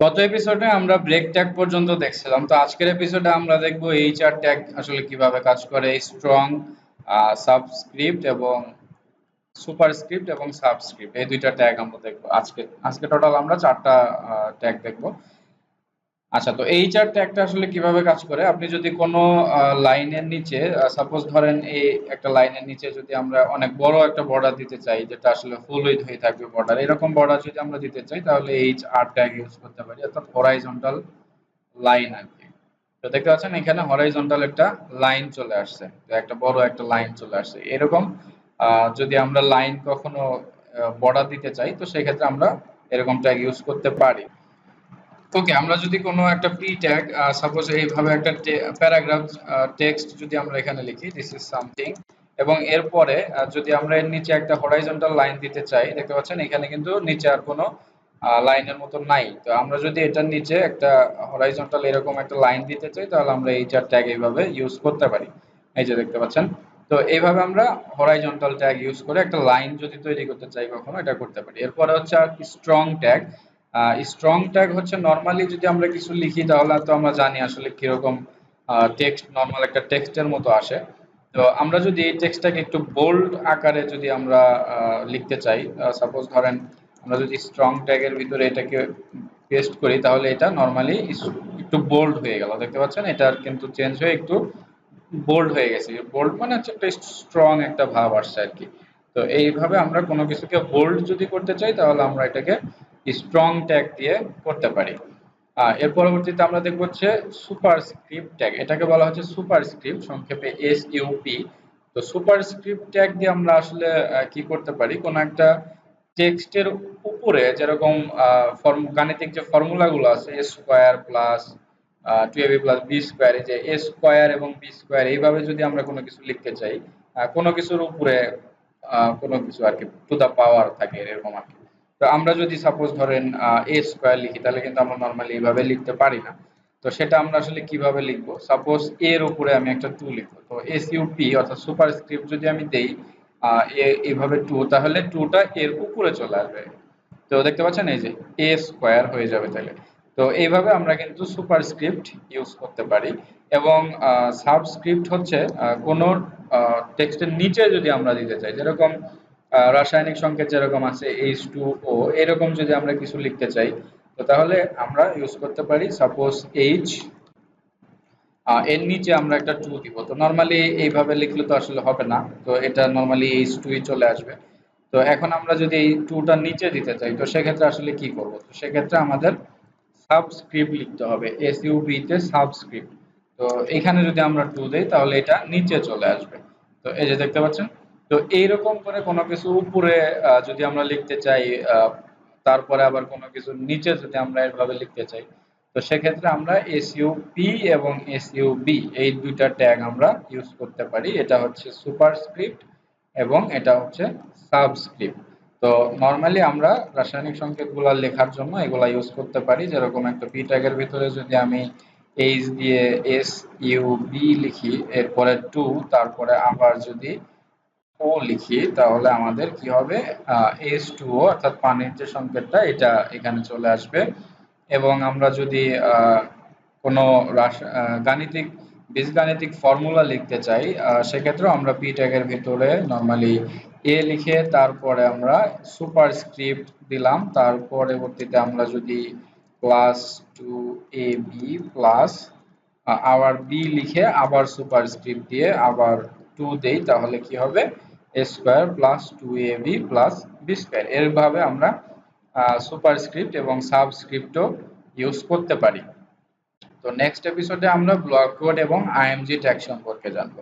গত এপিসোডে আমরা ব্রেক ট্যাগ পর্যন্ত দেখছিলাম। তো আজকের এপিসোডে আমরা দেখব এইচআর ট্যাগ আসলে কীভাবে কাজ করে। স্ট্রং সাবস্ক্রিপ্ট এবং সুপারস্ক্রিপ্ট এবং সাবস্ক্রিপ্ট এই দুইটা ট্যাগ আমরা দেখব। আজকে আজকে টোটাল আমরা চারটা ট্যাগ দেখব। আচ্ছা তো এই চার ট্যাগটা আসলে কীভাবে কাজ করে? আপনি যদি কোনো লাইনের নিচে সাপোজ ধরেন এই একটা লাইনের নিচে যদি আমরা অনেক বড় একটা বর্ডার দিতে চাই, যেটা আসলে ফুল উইথ হয়ে থাকবে বর্ডার এরকম বর্ডার যদি আমরা দিতে চাই, তাহলে এই আর ট্যাগ ইউজ করতে পারি, অর্থাৎ হরাইজন্টাল লাইন আর কি। তো দেখতে পাচ্ছেন এখানে হরাইজন্টাল একটা লাইন চলে আসছে একটা বড় একটা লাইন চলে আসছে। এরকম যদি আমরা লাইন কখনো বর্ডার দিতে চাই, তো সেক্ষেত্রে আমরা এরকম ট্যাগ ইউজ করতে পারি। ওকে আমরা যদি কোনো একটা পি ট্যাগ সাপোজ এইভাবে একটা প্যারাগ্রাফ টেক্সট যদি আমরা এখানে লিখি দিস ইজ সামথিং এবং এরপরে যদি আমরা এর নিচে একটা হরাইজন্টাল লাইন দিতে চাই, দেখতে পাচ্ছেন এখানে কিন্তু নিচে আর কোনো লাইনের মতো নাই। তো আমরা যদি এটার নিচে একটা হরাইজন্টাল এরকম একটা লাইন দিতে চাই, তাহলে আমরা এই চার ট্যাগ এইভাবে ইউজ করতে পারি। এই যে দেখতে পাচ্ছেন। তো এইভাবে আমরা হরাইজন্টাল ট্যাগ ইউজ করে একটা লাইন যদি তৈরি করতে চাই কখনো, এটা করতে পারি। এরপরে হচ্ছে আর স্ট্রং ট্যাগ স্ট্রং ট্যাগ হচ্ছে নর্মালি যদি আমরা কিছু লিখি তাহলে তো আমরা জানি আসলে কীরকম টেক্সট নর্মাল একটা টেক্সটের মতো আসে। তো আমরা যদি এই টেক্সটটাকে একটু বোল্ড আকারে যদি আমরা লিখতে চাই সাপোজ ধরেন আমরা যদি স্ট্রং ট্যাগের ভিতরে এটাকে পেস্ট করি তাহলে এটা নর্মালি একটু বোল্ড হয়ে গেল। দেখতে পাচ্ছেন? এটা কিন্তু চেঞ্জ হয়ে একটু বোল্ড হয়ে গেছে। বোল্ড মানে হচ্ছে একটা স্ট্রং একটা ভাব আসছে আর কি। তো এইভাবে আমরা কোনো কিছুকে বোল্ড যদি করতে চাই তাহলে আমরা এটাকে স্ট্রং ট্যাগ দিয়ে করতে পারি। এর পরবর্তীতে আমরা দেখব হচ্ছে সুপারস্ক্রিপ্ট ট্যাগ এটাকে বলা হচ্ছে সুপারস্ক্রিপ্ট সংক্ষেপে এস ইউপি তো সুপারস্ক্রিপ্ট ট্যাগ দিয়ে আমরা আসলে কি করতে পারি? কোন একটা টেক্সটের উপরে যেরকম গাণিতিক যে ফর্মুলাগুলো আছে A square plus two A B plus B square যে এ স্কোয়ার এবং বি স্কোয়ার এইভাবে যদি আমরা কোনো কিছু লিখতে চাই কোনো কিছুর উপরে কোনো কিছু আর কি টু দা পাওয়ার থাকে, এরকম আর কি। তো আমরা যদি সাপোজ ধরেন এ স্কোয়ার লিখি, তাহলে কিন্তু আমরা নর্মালি এইভাবে লিখতে পারি না। তো সেটা আমরা আসলে কীভাবে লিখব? সাপোজ এর উপরে আমি একটা টু লিখব। তো এস ইউপি অর্থাৎ সুপার স্ক্রিপ্ট যদি আমি দেই এইভাবে টু তাহলে টুটা এর উপরে চলে আসবে। তো দেখতে পাচ্ছেন এই যে এ স্কোয়ার হয়ে যাবে তাহলে। তো এইভাবে আমরা কিন্তু সুপার স্ক্রিপ্ট ইউজ করতে পারি। এবং সাবস্ক্রিপ্ট হচ্ছে কোনো টেক্সটের নিচে যদি আমরা দিতে চাই, যেরকম রাসায়নিক সংকেত যেরকম আছে এইচ টু ও এরকম যদি আমরা কিছু লিখতে চাই, তো তাহলে আমরা ইউজ করতে পারি সাপোজ এইচ এর নিচে আমরা একটা টু দিব। তো নর্মালি এইভাবে লিখলে তো আসলে হবে না। তো এটা নর্মালি এইচ টুই চলে আসবে। তো এখন আমরা যদি এই টুটা নিচে দিতে চাই, তো সেক্ষেত্রে আসলে কি করব? তো সেক্ষেত্রে আমাদের সাবস্ক্রিপ্ট লিখতে হবে। এস তে সাবস্ক্রিপ্ট তো এখানে যদি আমরা টু দেই, তাহলে এটা নিচে চলে আসবে। তো এই যে দেখতে পাচ্ছেন তো এইরকম করে কোনো কিছু উপরে যদি আমরা লিখতে চাই তারপরে আবার কোনো কিছু নিচে যদি আমরা এভাবে লিখতে চাই, তো সেক্ষেত্রে আমরা এসইউ পি এবং এসইউ বি এই দুইটা ট্যাগ আমরা ইউজ করতে পারি। এটা হচ্ছে সুপারস্ক্রিপ্ট এবং এটা হচ্ছে সাবস্ক্রিপ্ট তো নর্মালি আমরা রাসায়নিক সংকেতগুলো লেখার জন্য এগুলা ইউজ করতে পারি। যেরকম একটা পি ট্যাগের ভিতরে যদি আমি এইচ দিয়ে এস ইউ বি লিখি, এরপরে টু তারপরে আবার যদি ও লিখি, তাহলে আমাদের কি হবে? এস টু ও অর্থাৎ পানির যে সংকেতটা, এটা এখানে চলে আসবে। এবং আমরা যদি কোনো গাণিতিক, বীজগাণিতিক ফর্মুলা লিখতে চাই সেক্ষেত্রেও আমরা পি ট্যাগের ভিতরে নর্মালি এ লিখে তারপরে আমরা সুপার স্ক্রিপ্ট দিলাম। তার পরবর্তীতে আমরা যদি plus two A B plus আবার বি লিখে আবার সুপার স্ক্রিপ্ট দিয়ে আবার টু দেই, তাহলে কি হবে? Square plus two A B plus B square এরভাবে আমরা সুপারস্ক্রিপ্ট এবং সাবস্ক্রিপ্টও ইউজ করতে পারি। তো নেক্সট এপিসোডে আমরা ব্লক কোড এবং আইএমজি ট্যাগ সম্পর্কে জানব।